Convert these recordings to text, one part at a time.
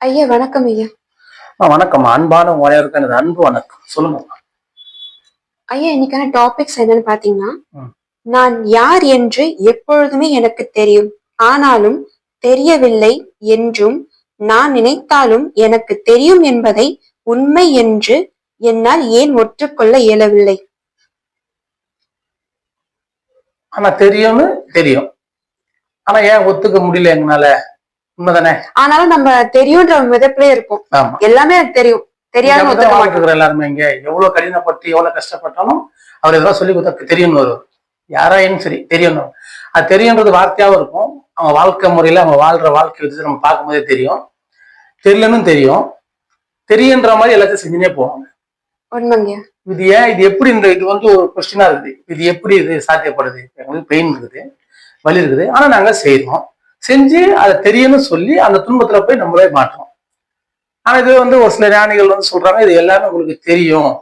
ஐயா வணக்கம் ஐயா. வணக்கம். அன்பான உரையருக்கு எனது அன்பு வணக்கம். சொல்லுங்க. ஐயா இன்னைக்கான டாபிக்ஸ் என்னன்னு பாத்தீங்கன்னா. நான் யார் என்று எப்பொழுதுமே எனக்கு தெரியும். ஆனாலும் தெரியவில்லை என்றும் நான் நினைத்தாலும் எனக்கு தெரியும் என்பதை உண்மை என்று என்னால் ஏன் ஒற்றுக்கொள்ள இயலவில்லை? ஆனா தெரியும்னு தெரியும். ஆனா ஏன் ஒத்துக்க முடியல எங்கனால ஆனாலும் நம்ம தெரியுன்ற மிதப்பிலே இருப்போம் ஆமா. எல்லாமே தெரியும். தெரியாம இருக்கிற எல்லாருமே இங்க. எவ்வளவு கடினப்பட்டு எவ்வளவு கஷ்டப்பட்டாலும் அவர் எதாவது சொல்லி கொடுத்தா தெரியும்னு வரும் யாராயும் சரி தெரியணும் அது தெரியுன்றது வார்த்தையாவும் இருக்கும். அவங்க வாழ்க்கை முறையில அவங்க வாழ்ற வாழ்க்கை வச்சு நம்ம பார்க்கும்போதே தெரியும். தெரியலன்னு தெரியும். தெரியுன்ற மாதிரி எல்லாத்தையும் செஞ்சுனே போவாங்க. இது ஏன் இது எப்படி இந்த இது வந்து ஒரு கொஸ்டினா இருக்குது. இது எப்படி இது சாத்தியப்படுது? எங்களுக்கு பெயின் இருக்குது. வலி இருக்குது. ஆனா நாங்க செய்றோம். செஞ்சு அதை தெரியும்னு சொல்லி அந்த துன்பத்துல போய் நம்மளே மாற்றோம் ஆனா இது வந்து ஒரு சில ஞானிகள் வந்து சொல்றாங்க இது எல்லாமே உங்களுக்கு தெரியும்.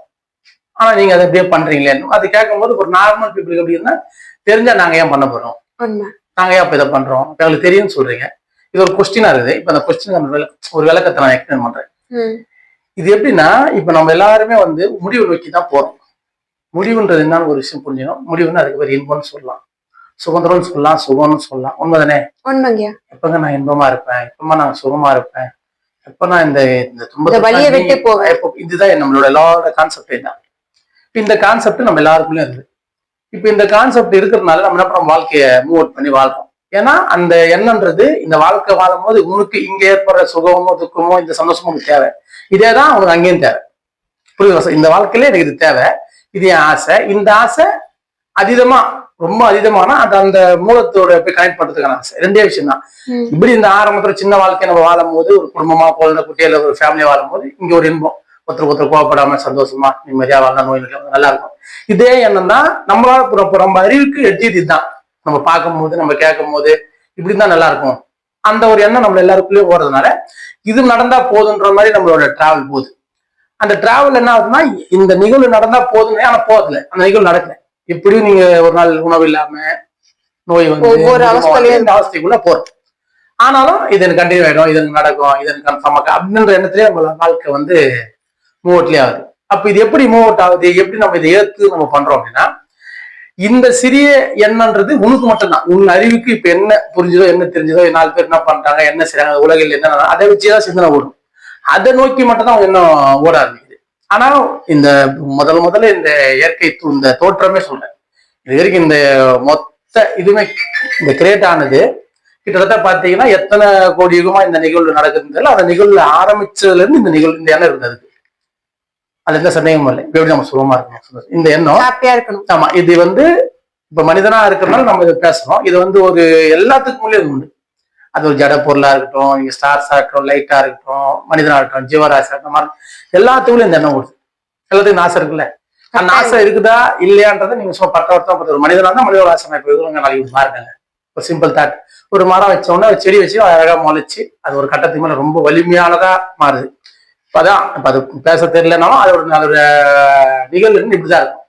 ஆனா நீங்க அதை அப்படியே பண்றீங்களேன்னு அது கேட்கும்போது ஒரு நார்மல் பீப்புளுக்கு எப்படி இருந்தா தெரிஞ்சா நாங்க ஏன் பண்ண போறோம்? நாங்க ஏன் இப்ப இதை பண்றோம்? இப்ப எங்களுக்கு தெரியும்னு சொல்றீங்க. இது ஒரு கொஸ்டினா இருக்குது. இப்ப அந்த கொஸ்டின் ஒரு விளக்கத்தை நான் எக்ஸ்பிளைன் பண்றேன். இது எப்படின்னா இப்ப நம்ம எல்லாருமே வந்து முடிவு நோக்கி தான் போறோம். முடிவுன்றது என்னன்னு ஒரு விஷயம் புரிஞ்சுக்கணும். முடிவுன்னு அதுக்கு பேர் இன்பம்னு சொல்லலாம். சுதந்திரம்னு சொல்லலாம் சுகம்னு சொல்லலாம். உண்மைதானே? உண்மைங்கய்யா. எப்பங்க நான் இன்பமா இருப்பேன்? எப்பமா நான் சுகமா இருப்பேன்? எப்ப நான் இந்த இந்த வலியை விட்டு துன்பத்தை போவேன். இதுதான் நம்மளோட எல்லாரோட கான்செப்டே தான் இந்த கான்செப்ட் நம்ம எல்லாருக்குள்ளயும் இருக்குது இப்ப இந்த கான்செப்ட் இருக்கிறதுனால நம்ம என்ன பண்றோம் வாழ்க்கைய மூவ் அவுட் பண்ணி வாழ்றோம். ஏன்னா அந்த எண்ணன்றது இந்த வாழ்க்கை வாழும்போது உனக்கு இங்க ஏற்படுற சுகமோ துக்கமோ இந்த சந்தோஷமோ உனக்கு தேவை. இதே தான் உனக்கு அங்கேயும் தேவை. புரியுதா? இந்த வாழ்க்கையில எனக்கு இது தேவை. இது என் ஆசை. இந்த ஆசை அதீதமா ரொம்ப அதீதமான அது அந்த மூலத்தோட போய் கனெக்ட் பண்றதுக்கான ரெண்டே விஷயம் தான் இப்படி இந்த ஆரம்பத்துல சின்ன வாழ்க்கை நம்ம வாழும் போது ஒரு குடும்பமா குழந்தை குட்டியில ஒரு ஃபேமிலியா வாழும் போது இங்க ஒரு இன்பம். ஒருத்தர் ஒருத்தர் கோவப்படாம சந்தோஷமா நிம்மதியா வாழ்ந்தா நோய் நல்லா இருக்கும். இதே எண்ணம் தான் நம்மளால நம்ம அறிவுக்கு எட்டியது இதுதான். நம்ம பார்க்கும் போது நம்ம கேட்கும் போது இப்படிதான் நல்லா இருக்கும். அந்த ஒரு எண்ணம் நம்ம எல்லாருக்குள்ளேயும் ஓடுறதுனால இது நடந்தா போதுன்ற மாதிரி நம்மளோட டிராவல் போகுது. அந்த டிராவல் என்ன ஆகுதுன்னா இந்த நிகழ்வு நடந்தா போதுமே ஆனா போகல. அந்த நிகழ்வு நடக்கல. எப்படியும் நீங்க ஒரு நாள் உணவு இல்லாம நோய் வந்து ஒவ்வொரு அவஸ்தையிலயும் இந்த அவஸ்தைக்குள்ள போறோம். ஆனாலும் இது எனக்கு கண்டினியூ ஆயிடும் இது எனக்கு நடக்கும் இது எனக்கு கன்ஃபார்ம் அப்படின்ற எண்ணத்திலே நம்ம வாழ்க்கை வந்து மூவ் அவுட்லயே ஆகுது. அப்ப இது எப்படி மூவ் அவுட் ஆகுது எப்படி நம்ம இதை ஏத்து நம்ம பண்றோம் அப்படின்னா இந்த சிறிய எண்ணன்றது உனக்கு மட்டும்தான். உன் அறிவுக்கு இப்ப என்ன புரிஞ்சதோ என்ன தெரிஞ்சதோ நாலு பேர் என்ன பண்றாங்க என்ன செய்றாங்க உலகில் என்ன அதை வச்சுதான் சிந்தனை ஓடும். அதை நோக்கி மட்டும்தான் அவங்க இன்னும் ஓட ஆரம்பிக்குது ஆனா இந்த முதல் முதல்ல இந்த இயற்கை இந்த தோற்றமே சொல்றேன். இது வரைக்கும் இந்த மொத்த இதுவுமே இந்த கிரியேட் ஆனது கிட்டத்தட்ட பாத்தீங்கன்னா எத்தனை கோடி யுகமா இந்த நிகழ்வு நடக்குதுன்னு அந்த நிகழ்வுல ஆரம்பிச்சதுல இருந்து இந்த நிகழ்வு இந்த எண்ணம் இருந்தது. அது எந்த சந்தேகமும் இல்லை. எப்படி நம்ம சுகமா இருக்கணும். இந்த எண்ணம் ஆமா இது வந்து இப்ப மனிதனா இருக்கிறதுனால நம்ம இதை பேசுறோம். இது வந்து ஒரு எல்லாத்துக்கும் இது உண்டு. அது ஒரு ஜட பொருளா இருக்கட்டும் இங்க ஸ்டார்ஸா இருக்கட்டும் லைட்டா இருக்கட்டும் மனிதனா இருக்கட்டும் ஜீவராசி இருக்கட்டும் எல்லாத்துக்குள்ளயும் இந்த எண்ணம் ஓடுது. எல்லாத்துக்கும் ஆசை இருக்குல்ல? ஆசை இருக்குதா இல்லையான்றதை நீங்க சும்மா பட்ட வருத்தம் பத்து ஒரு மனிதனா தான் மனித ஆசை நான் இப்ப இருக்கிறவங்க நாளைக்கு பாருங்க ஒரு சிம்பிள் தாட் ஒரு மரம் வச்ச உடனே ஒரு செடி வச்சு அழகா முளைச்சு அது ஒரு கட்டத்துக்கு மேல ரொம்ப வலிமையானதா மாறுது. இப்ப அதான் இப்ப அது பேச தெரியலனாலும் அதோட அதோட நிகழ்வு இப்படிதான் இருக்கும்.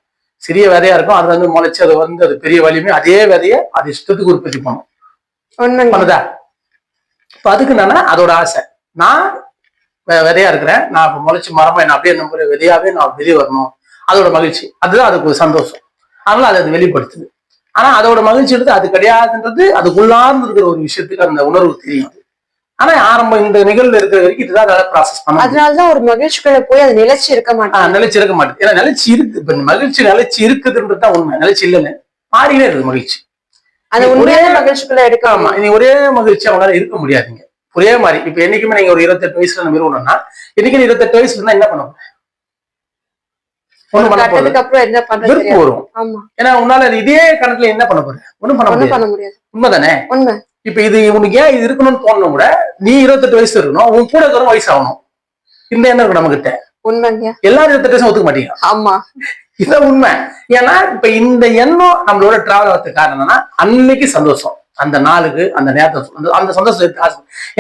சிறிய விதையா இருக்கும். அது வந்து முளைச்சு அது வந்து அது பெரிய வலிமை அதே விதைய அது இஷ்டத்துக்கு உற்பத்தி பண்ணும். பண்ணுதா? இப்ப அதுக்கு என்னன்னா அதோட ஆசை. நான் விதையா இருக்கிறேன். நான் இப்ப முளைச்சு மரமா என்ன அப்படியே நம்புற விதையாவே நான் வெளியே வரணும். அதோட மகிழ்ச்சி. அதுதான் அதுக்கு ஒரு சந்தோஷம். அதனால அது அது வெளிப்படுத்துது. ஆனா அதோட மகிழ்ச்சி எடுத்து அது கிடையாதுன்றது அதுக்குள்ளார்ந்து இருக்கிற ஒரு விஷயத்துக்கு அந்த உணர்வு தெரியும். ஆனா ஆரம்பம் இந்த நிகழ்வு இருக்கிற வரைக்கும் இதுதான் அதால ப்ராசஸ் பண்ண. அதனாலதான் ஒரு மகிழ்ச்சிக்குள்ள போய் அது நிலைச்சு இருக்க மாட்டாங்க. நிலைச்சு இருக்க மாட்டேது ஏன்னா நிலைச்சு இருக்கு. இப்ப மகிழ்ச்சி நிலைச்சு இருக்குதுன்றது தான் உண்மை. நிலைச்சு இல்லைன்னு மாறினே இருக்குது மகிழ்ச்சி. அந்த ஒரே- உண்மையான மகிழ்ச்சிக்குள்ள ஆமா எடுக்காம நீ ஒரே மகிழ்ச்சி அவங்களால இருக்க முடியாதுங்க. ஒரே மாதிரி. இப்ப என்னைக்குமே நீங்க ஒரு இருபத்தெட்டு வயசுல நம்ம இருக்கணும்னா என்னைக்கு நீ இருபத்தெட்டு வயசுல இருந்தா என்ன பண்ண பண்ண போறது வெறுப்பு வரும். ஆமா. ஏன்னா உன்னால இதே கணக்குல என்ன பண்ண போற? ஒண்ணும் பண்ண முடியாது. உண்மைதானே? உண்மை. இப்ப இது உனக்கு ஏன் இது இருக்கணும்னு தோணும் கூட நீ இருபத்தெட்டு வயசு இருக்கணும். உன் கூட இருக்கிற வயசு ஆகணும் இந்த எண்ணம் இருக்கு நம்ம கிட்ட எல்லாரும் இருபத்தெட்டு வயசு ஒத்துக்க மாட்டீங்க. ஆமா. இதான் உண்மை. ஏன்னா இப்ப இந்த எண்ணம் நம்மளோட டிராவல் ஆகிறதுக்கு காரணம் என்னன்னா அன்னைக்கு சந்தோஷம். அந்த நாளுக்கு அந்த நேரத்தை அந்த- அந்த சந்தோஷம்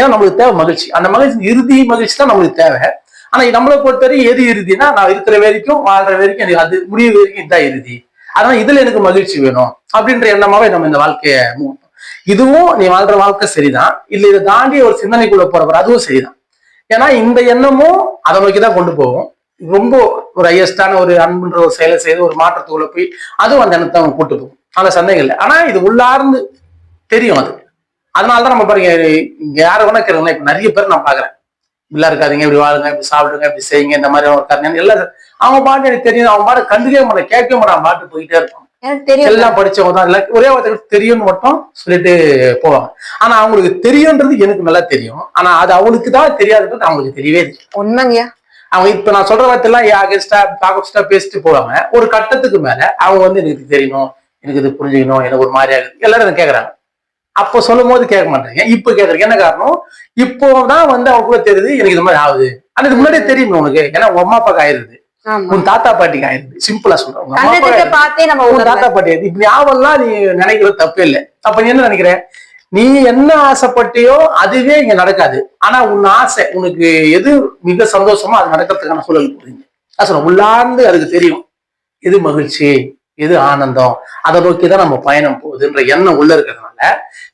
ஏன்னா நம்மளுக்கு தேவை மகிழ்ச்சி. அந்த மகிழ்ச்சி இறுதி மகிழ்ச்சி தான் நம்மளுக்கு தேவை. ஆனா நம்மளை பொறுத்தவரை எது இறுதினா நான் இருக்கிற வரைக்கும் வாழ்ற வரைக்கும் எனக்கு அது முடிவு வரைக்கும் இதுதான் இறுதி. அதனால இதுல எனக்கு மகிழ்ச்சி வேணும் அப்படின்ற எண்ணமாவே நம்ம இந்த வாழ்க்கையை இதுவும் நீ வாழ்ற வாழ்க்கை சரிதான். இல்ல இதை தாண்டி ஒரு சிந்தனைக்குள்ள போறவர் அதுவும் சரிதான். ஏன்னா இந்த எண்ணமும் அதை நோக்கி தான் கொண்டு போகும். ரொம்ப ஒரு ஹையஸ்டான ஒரு அன்புன்ற ஒரு செயலை செய்து ஒரு மாற்றத்துக்குள்ள போய் அதுவும் அந்த எண்ணத்தை அவங்க கூட்டு போகும் அந்த சந்தேகம் இல்லை. ஆனா இது உள்ளார்ந்து தெரியும் அது. அதனால தான் நம்ம பாருங்க யாரை வேணா கேளுங்களேன். இப்ப நிறைய பேர் நான் பாக்குறேன் இப்படிலாம் இருக்காதீங்க இப்படி வாழுங்க இப்படி சாப்பிடுங்க இப்படி செய்யுங்க இந்த மாதிரி இருக்காங்க எல்லாம் அவங்க பாட்டு எனக்கு தெரியும் அவங்க பாட்டு கண்டுக்கவே மாட்டேன் கேட்கவே மாட்டான் பாட்டு போயிட்டே தெரியும். எல்லாம் படிச்சவங்க தான். இல்ல ஒரே ஒருத்தருக்கு தெரியும்னு மட்டும் சொல்லிட்டு போவாங்க. ஆனா அவங்களுக்கு தெரியுன்றது எனக்கு நல்லா தெரியும். ஆனா அது அவங்களுக்கு தான் தெரியாதுன்றது அவங்களுக்கு தெரியவே உண்மைங்கய்யா. அவங்க இப்ப நான் சொல்ற வார்த்தையெல்லாம் அகேன்ஸ்டா பாகஸ்டா பேசிட்டு போவாங்க ஒரு கட்டத்துக்கு மேல அவங்க வந்து எனக்கு இது தெரியணும் எனக்கு இது புரிஞ்சுக்கணும் எனக்கு ஒரு மாதிரி ஆகுது. எல்லாரும் என்ன கேக்குறாங்க. அப்போ சொல்லும் போது கேட்க மாட்டாங்க. இப்ப கேக்குறீங்க என்ன காரணம்? இப்போதான் வந்து அவங்களுக்குள்ள தெரியுது எனக்கு இது மாதிரி ஆகுது. ஆனா இது முன்னாடியே தெரியுமே உனக்கு. ஏன்னா உங்க அம்மா அப்பாக்கு ஆயிருது. உன் தாத்தா பாட்டிக்கு ஆயிருது. சிம்பிளா சொல்றேன். தாத்தா பாட்டி. இப்படி ஆவெல்லாம் நீ நினைக்கிறது தப்பு இல்லை. அப்ப நீ என்ன நினைக்கிற? நீ என்ன ஆசைப்பட்டியோ அதுவே இங்க நடக்காது. ஆனா உன் ஆசை உனக்கு எது மிக சந்தோஷமோ அது நடக்கிறதுக்கான சூழல் போறீங்க. சொல்றேன். உள்ளார்ந்து அதுக்கு தெரியும். எது மகிழ்ச்சி எது ஆனந்தம் அதை நோக்கி தான் நம்ம பயணம் போகுதுன்ற எண்ணம் உள்ள இருக்கிறதுனால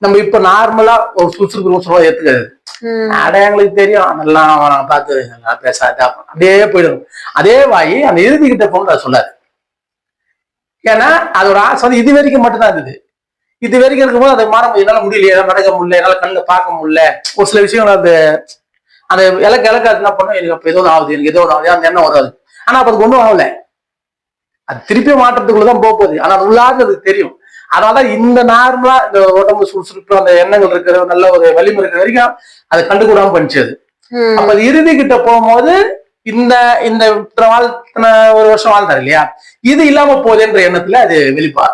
நம்ம இப்ப நார்மலா ஒரு சுறுசுறுப்பு சொல்லுவா ஏத்துக்காது ம். அட எங்களுக்கு தெரியும். அதெல்லாம் நான் பார்த்து நல்லா பேசாத அப்படியே போயிடும். அதே வாயி அந்த இறுதி கிட்ட போகணும் அது சொல்லாது. ஏன்னா அதோட ஆசை வந்து இது வரைக்கும் மட்டும்தான் இருந்தது. இது வரைக்கும் இருக்கும்போது அதை மாற என்னால முடியலையே நடக்க முடியல என்னால கண்ணில் பார்க்க முடியல. ஒரு சில விஷயங்கள் அந்த அந்த இலக்க இலக்க அது என்ன பண்ணும் எனக்கு அப்ப ஏதோ ஆகுது எனக்கு ஏதோ ஆகுது அந்த எண்ணம் வராது. ஆனா அப்ப அதுக்கு ஒன்றும் ஆகல. அது திருப்பி மாற்றத்துக்குள்ளதான் போக போகுது. ஆனா அது உள்ளார்ந்து அதுக்கு தெரியும். அதனால இந்த நார்மலா இந்த உடம்பு சுறுசுறுப்பு அந்த எண்ணங்கள் இருக்கிற நல்ல ஒரு வலிமை இருக்கிற வரைக்கும் அதை கண்டுக்கூடாம பண்ணிச்சு அது. அப்ப அது இறுதி கிட்ட போகும்போது இந்த இந்த வாழ்த்தின ஒரு வருஷம் வாழ்ந்தாரு இல்லையா? இது இல்லாம போகுதுன்ற எண்ணத்துல அது வெளிப்பா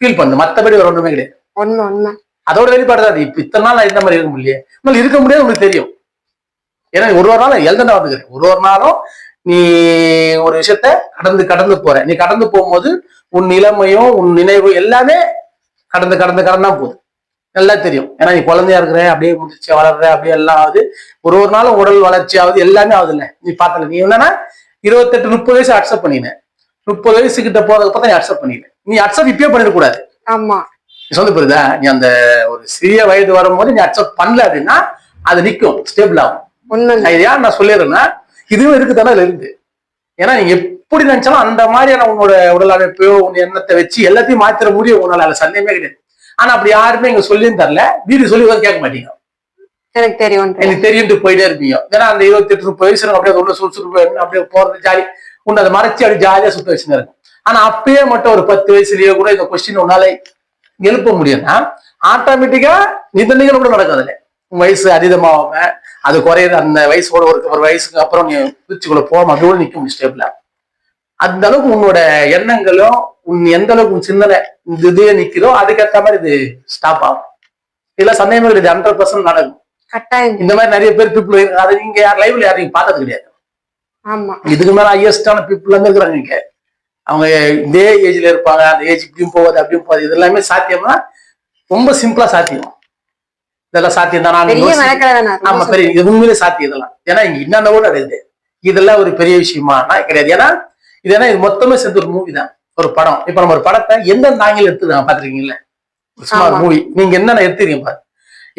ஃபீல் பண்ணுது மத்தபடி வேற ஒண்ணுமே கிடையாது. உண்மை அதோட வெளிப்பாடு தான் இப்ப இத்தனை நாள் நான் இந்த மாதிரி இருக்க முடியல உங்களுக்கு இருக்க முடியாது உங்களுக்கு தெரியும். ஏன்னா ஒரு ஒரு நாளும் எழுதண்டா வந்துக்கிறேன் ஒரு ஒரு நாளும் நீ ஒரு விஷயத்த கடந்து கடந்து போற. நீ கடந்து போகும்போது உன் நிலைமையும் உன் நினைவு எல்லாமே கடந்து கடந்து கடந்தா போகுது. நல்லா தெரியும். ஏன்னா நீ குழந்தையா இருக்கிற அப்படியே முதிர்ச்சி வளர்ற அப்படியே எல்லாம் ஆகுது. ஒரு ஒரு நாளும் உடல் வளர்ச்சி ஆகுது எல்லாமே ஆகுது இல்ல. நீ பார்த்தல நீ என்னன்னா இருபத்தெட்டு முப்பது வயசு அக்செப்ட் பண்ணின. முப்பது வயசு கிட்ட போறதுக்கு பார்த்தா நீ அக்செப்ட் பண்ணின. நீ அக்செப்ட் இப்பயே பண்ணிடக்கூடாது ஆமா. நீ சொல்ல புரியுதா? நீ அந்த ஒரு சிறிய வயது வரும்போது நீ அக்செப்ட் பண்ணல அப்படின்னா அது நிற்கும் ஸ்டேபிள் ஆகும். இது நான் சொல்லிடுறேன்னா இதுவும் இருக்கு தானே இருக்கு ஏன்னா நீங்க எப்படி நினைச்சாலும் அந்த மாதிரியான உன்னோட உடல் அமைப்பையோ உன் எண்ணத்தை வச்சு எல்லாத்தையும் மாத்திர முடியும் உன்னால. அதுல சந்தேகமே கிடையாது. ஆனா அப்படி யாருமே இங்க சொல்லியும் தரல. வீடு சொல்லி கேட்க மாட்டீங்க. எனக்கு தெரியும் எனக்கு தெரியும்ட்டு போயிட்டே இருப்பீங்க. ஏன்னா அந்த இருபத்தி எட்டு முப்பது வயசுல அப்படியே உள்ள சுறுசுறுப்பு அப்படியே போறது ஜாலி. உன்னை அதை மறைச்சு அப்படி ஜாலியா சுத்த வச்சுன்னு இருக்கும் ஆனா அப்பயே மட்டும் ஒரு பத்து வயசுலயே கூட இந்த கொஸ்டின் உன்னால எழுப்ப முடியும்னா ஆட்டோமேட்டிக்கா நிபந்தனைகள் கூட நடக்கும் அதுல வயசு அதிகமாகாம அது குறையுது அந்த வயசோட ஒரு ஒரு வயசுக்கு அப்புறம் நீ திருச்சிக்குள்ள போகாம அது கூட நிக்க முடியும் ஸ்டேப்ல அந்த அளவுக்கு உன்னோட எண்ணங்களும் உன் எந்த அளவுக்கு உன் சிந்தனை இந்த இதே நிக்கிறோ அதுக்கேற்ற மாதிரி இது ஸ்டாப் ஆகும். இதெல்லாம் சந்தேகமே கிடையாது ஹண்ட்ரட் பர்சன்ட் நடக்கும். கட்டாயம். இந்த மாதிரி நிறைய பேர் பீப்புள் அதை நீங்க யார் லைவ்ல யாரும் நீங்க பார்த்தது கிடையாது. ஆமா. இதுக்கு மேல ஹையஸ்டான பீப்புள் இருக்கிறாங்க இங்க? அவங்க இதே ஏஜ்ல இருப்பாங்க அந்த ஏஜ் இப்படியும் போகாது அப்படியும் போகாது. இது எல்லாமே சாத்தியம்னா ரொம்ப சிம்பிளா சாத்தியம். இதெல்லாம் சாத்தியம் தான் ஆமா பெரிய இது உண்மையிலே சாத்தியம் இதெல்லாம் ஏன்னா இங்க என்னென்ன கூட நடக்குது இதெல்லாம் ஒரு பெரிய விஷயமா? நான் கிடையாது. ஏன்னா இது ஏன்னா இது மொத்தமே சேர்ந்து ஒரு மூவி தான். ஒரு படம். இப்ப நம்ம ஒரு படத்தை எந்தெந்த ஆங்கில எடுத்து பாத்துருக்கீங்கல்ல சும்மா. மூவி நீங்க என்னென்ன எடுத்துறீங்க பாரு.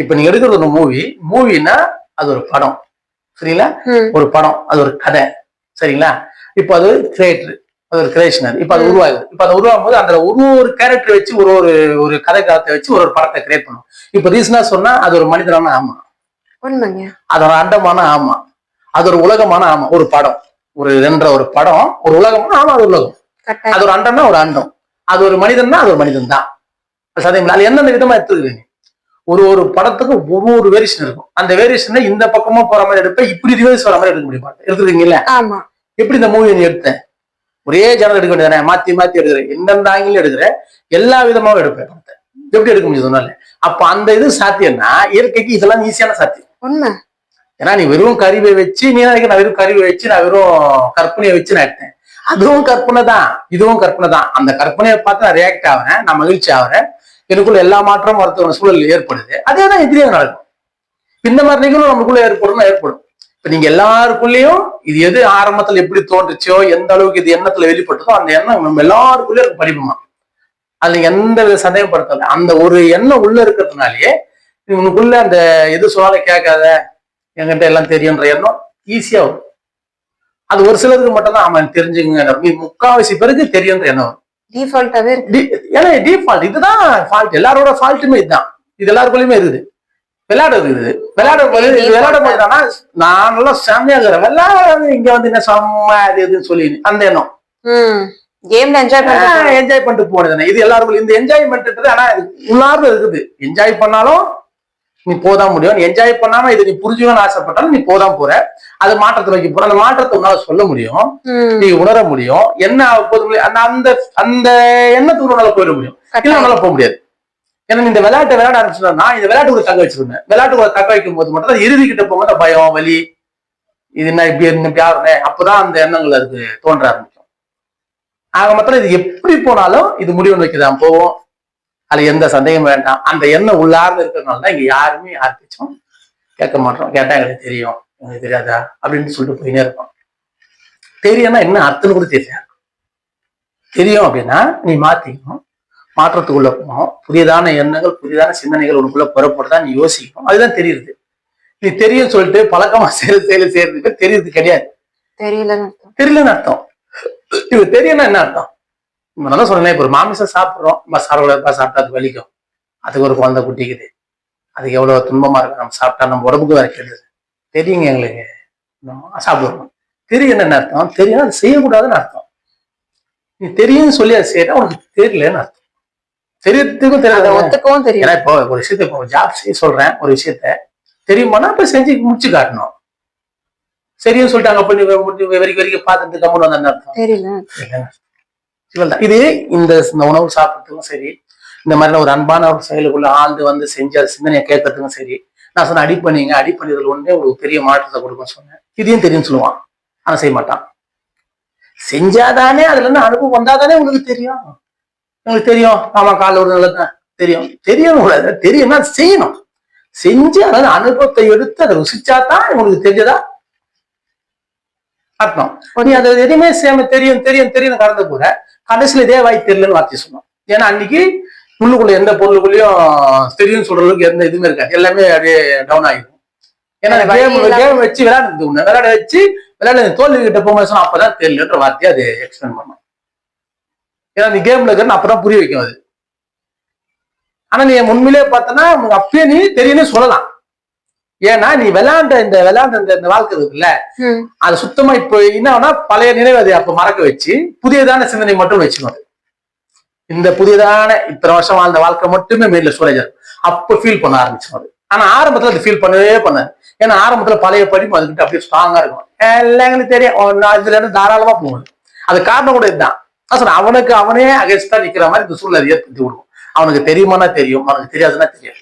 இப்ப நீங்க எடுக்கிறது ஒரு மூவி மூவினா அது ஒரு படம். சரிங்களா? ஒரு படம். அது ஒரு கதை. சரிங்களா? இப்போ அது கிரியேட்டர் அது ஒரு கிரியேஷனர் இப்போ அது. உருவாகுது. இப்போ அது உருவாகும் போது அந்த ஒரு ஒரு கேரக்டர் வச்சு ஒரு ஒரு ஒரு கதை காலத்தை வச்சு ஒரு ஒரு படத்தை கிரியேட் பண்ணும் இப்போ ரீசனா சொன்னா அது ஒரு மனிதனான ஆமா. உண்மைங்க. அது ஒரு அண்டமான ஆமா. அது ஒரு உலகமான ஆமா. ஒரு படம். ஒரு என்ற ஒரு படம். ஒரு உலகமான ஆமா அது உலகம். அது ஒரு அண்டம்னா ஒரு அண்டம். அது ஒரு மனிதன்னா அது ஒரு மனிதன் தான். சதவீதம் அது எந்தெந்த விதமா எடுத்துக்கிறீங்க ஒரு ஒரு படத்துக்கு ஒரு ஒரு வேரியேஷன் இருக்கும். அந்த வேரியேஷனை இந்த பக்கமா போற மாதிரி எடுப்பேன். இப்படி ரிவர்ஸ் வர மாதிரி எடுக்க முடியுமா எடுத்துருக்கீங்கல்ல? ஆமா. எப்படி இந்த மூவி நீ எடுத்த ஒரே ஜனல் எடுக்க வேண்டியதானே மாத்தி மாத்தி எடுக்கிறேன். எந்தெந்த ஆங்கிலும் எடுக்கிற எல்லா விதமாவும் எடுப்பேன் படத்தை எப்படி எடுக்க முடியும் சொன்னால? அப்ப அந்த இது சாத்தியம்னா இயற்கைக்கு இதெல்லாம் ஈஸியான சாத்தியம். உண்மை. ஏன்னா நீ வெறும் கருவை வச்சு நீ நான் வெறும் கருவை வச்சு நான் வெறும் கற்பனையை வச்சு நான் எடுத்தேன். அதுவும் கற்பனை தான். இதுவும் கற்பனை தான். அந்த கற்பனையை பார்த்து நான் ரியாக்ட் ஆகிறேன். நான் மகிழ்ச்சி ஆகிறேன். எனக்குள்ள எல்லா மாற்றமும் வரத்துக்கான சூழல் ஏற்படுது. அதே தான் எதிரியாக நடக்கும். இந்த மாதிரி நிகழ்வு நமக்குள்ள ஏற்படும் ஏற்படும். இப்ப நீங்க எல்லாருக்குள்ளேயும் இது எது ஆரம்பத்துல எப்படி தோன்றுச்சோ எந்த அளவுக்கு இது எண்ணத்துல வெளிப்பட்டதோ அந்த எண்ணம் நம்ம எல்லாருக்குள்ளேயும் படிப்புமா. அது நீங்க எந்த வித சந்தேகப்படுத்தல அந்த ஒரு எண்ணம் உள்ள இருக்கிறதுனாலயே உனக்குள்ள அந்த எது சொன்னாலும் கேட்காத என்கிட்ட எல்லாம் தெரியுன்ற எண்ணம் ஈஸியா வரும். அது ஒரு சிலருக்கு மட்டும் தான் அவன் தெரிஞ்சுங்க முக்காவாசி பேருக்கு தெரியுன்ற எண்ணம் வரும். டிஃபால்ட்டாவே ஏன்னா டிஃபால்ட் இதுதான் ஃபால்ட் எல்லாரோட ஃபால்ட்டுமே இதுதான். இது எல்லாருக்குள்ளயுமே இருக்குது. விளையாடுறது இது. விளையாடும் போது என்னன்னா, நான் நல்லா செம்மையா இருக்கிறேன் விளையாடு இங்க வந்து என்ன செம்ம அது இதுன்னு சொல்லி அந்த எண்ணம். என்ஜாய் பண்ணிட்டு போனது இது எல்லாருக்கும் இந்த என்ஜாய்மெண்ட் ஆனா உள்ளார்ந்து இருக்குது. என்ஜாய் பண்ணாலும் நீ போதான் முடியும். என்ஜாய் பண்ணாம இது நீ புரிஞ்சுக்கணும்னு ஆசைப்பட்டாலும் நீ போதான் போற. அது மாற்றத்தை வைக்க போற. அந்த மாற்றத்தை உன்னால சொல்ல முடியும். நீ உணர முடியும். என்ன அந்த அந்த அந்த எண்ணத்துக்கு உன்னால போயிட முடியும். இல்ல உன்னால போக முடியாது. ஏன்னா இந்த விளையாட்டை விளையாட ஆரம்பிச்சுனா இந்த விளையாட்டுக்குள்ள தக்க வச்சிருந்தேன். விளையாட்டுக்குள்ள தக்க வைக்கும் போது மட்டும் தான் இறுதி கிட்ட போகும்போது பயம் வலி இது என்ன இப்படி இப்படி ஆகுறே அப்பதான் அந்த எண்ணங்கள் அதுக்கு தோன்ற ஆரம்பிக்கும். ஆக மொத்தம் இது எப்படி போனாலும் இது முடிவு வைக்கதான் போவோம் அதுல எந்த சந்தேகம் வேண்டாம். அந்த எண்ணம் உள்ளார்ந்து இருக்கிறதுனால தான் இங்க யாருமே யார் கேட்க மாட்டோம். கேட்டா எங்களுக்கு தெரியும். எங்களுக்கு தெரியாதா? அப்படின்னு சொல்லிட்டு போயினே இருப்போம். தெரியும்னா என்ன அர்த்தம்னு கூட தெரியாது தெரியும் அப்படின்னா நீ மாத்திக்கணும். மாற்றத்துக்குள்ள போகணும் புதியதான எண்ணங்கள் புதியதான சிந்தனைகள் உனக்குள்ள புறப்படுறதா நீ யோசிக்கணும். அதுதான் தெரியுது. நீ தெரியும் சொல்லிட்டு பழக்கமா செயல் செயல் செய்யறதுக்கு தெரியுது கிடையாது. தெரியலன்னு. தெரியலன்னு அர்த்தம். இது தெரியும்னா என்ன அர்த்தம்? நம்ம நல்லா சொன்னேன் இப்போ ஒரு மாமிசம் சாப்பிட்றோம். நம்ம சாப்பிட சாப்பிட்டா அது வலிக்கும். அதுக்கு ஒரு குழந்தை குட்டிக்குது. அதுக்கு எவ்வளவு துன்பமா இருக்கு. நம்ம சாப்பிட்டா நம்ம உடம்புக்கு வேற கெடுது. தெரியுங்க எங்களுக்கு. சாப்பிடுவோம் தெரியும் என்ன அர்த்தம்? தெரியும் அது செய்யக்கூடாதுன்னு அர்த்தம். நீ தெரியும்னு சொல்லி அதை செய்யறா உனக்கு தெரியலன்னு அர்த்தம். தெரியறதுக்கும் அதை தெரியாது ஒத்துக்கவும் தெரியும். ஏன்னா இப்போ ஒரு விஷயத்த இப்போ ஜாப் செய்ய சொல்றேன் ஒரு விஷயத்த தெரியுமானா இப்ப செஞ்சு முடிச்சு காட்டணும். சரின்னு சொல்லிட்டாங்க முடிச்சு வரைக்கும் வரைக்கும் பார்த்துட்டு கம்மன் வந்த அர்த்தம்? தெரியல. இது இந்த உணவு சாப்பிட்றதுக்கும் சரி இந்த மாதிரி ஒரு அன்பான ஒரு செயலுக்குள்ள ஆழ்ந்து வந்து செஞ்சு அது சிந்தனையை கேட்கறதுக்கும் சரி நான் சொன்ன அடி பண்ணீங்க அடி பண்ணியதில் ஒன்றே உங்களுக்கு பெரிய மாற்றத்தை கொடுக்கும் சொன்னேன். இதையும் தெரியும் சொல்லுவான். ஆனா செய்ய மாட்டான். செஞ்சாதானே அதுல இருந்து அனுபவம் வந்தாதானே உங்களுக்கு தெரியும். உங்களுக்கு தெரியும். ஆமா காலைல ஒரு நல்லதுதான் தெரியும். தெரியும் கூடாது தெரியும்னா செய்யணும். செஞ்சு அதாவது அனுபவத்தை எடுத்து அதை ருசிச்சாதான் உங்களுக்கு தெரிஞ்சதா? அர்த்தம். நீ அது எதுவுமே சேம தெரியும் தெரியும் தெரியும் கடந்த கூட கடைசியில இதே வாய் தெரியலன்னு வார்த்தை சொன்னோம். ஏன்னா அன்னைக்கு உள்ளுக்குள்ள எந்த பொருளுக்குள்ளயும் தெரியும் சொல்ற அளவுக்கு எந்த இதுவுமே இருக்காது. எல்லாமே அப்படியே டவுன் ஆகிடும் ஏன்னா கேம் வச்சு விளையாடுறது ஒண்ணு விளையாட வச்சு விளையாட தோல்வி கிட்ட போகும்போது சொன்னா அப்பதான் தெரியலன்ற வார்த்தையை அது எக்ஸ்பிளைன் பண்ணும். ஏன்னா நீ கேம்ல இருக்கிறன்னு அப்பதான் புரிய வைக்கும் அது. ஆனா நீ உண்மையிலே பார்த்தனா உனக்கு அப்பயே நீ தெரியும்னு சொல்லலாம். ஏன்னா நீ விளையாண்ட இந்த விளையாண்ட இந்த- வாழ்க்கை இருக்குல்ல அது சுத்தமா இப்போ என்னன்னா பழைய நினைவு அதை அப்ப மறக்க வச்சு புதியதான சிந்தனை மட்டும் வச்சுக்கணும். இந்த புதியதான இத்தனை வருஷம் வாழ்ந்த வாழ்க்கை மட்டுமே மெயின்ல ஸ்டோரேஜ் அப்ப ஃபீல் பண்ண ஆரம்பிச்சோம் அது. ஆனா ஆரம்பத்துல அது ஃபீல் பண்ணவே பண்ணாது. ஏன்னா ஆரம்பத்துல பழைய படிப்பு அதுக்கிட்ட அப்படியே ஸ்ட்ராங்கா இருக்கும். எல்லாம் தெரியும். இதுல இருந்து தாராளமா போகுது அது காரணம் கூட இதுதான். சொல்றேன், அவனுக்கு அவனே அகேன்ஸ்டா நிக்கிற மாதிரி இந்த சூழ்நிலை ஏற்படுத்தி கொடுக்கும் அவனுக்கு தெரியுமானா தெரியும் அவனுக்கு தெரியாதுன்னா தெரியாது.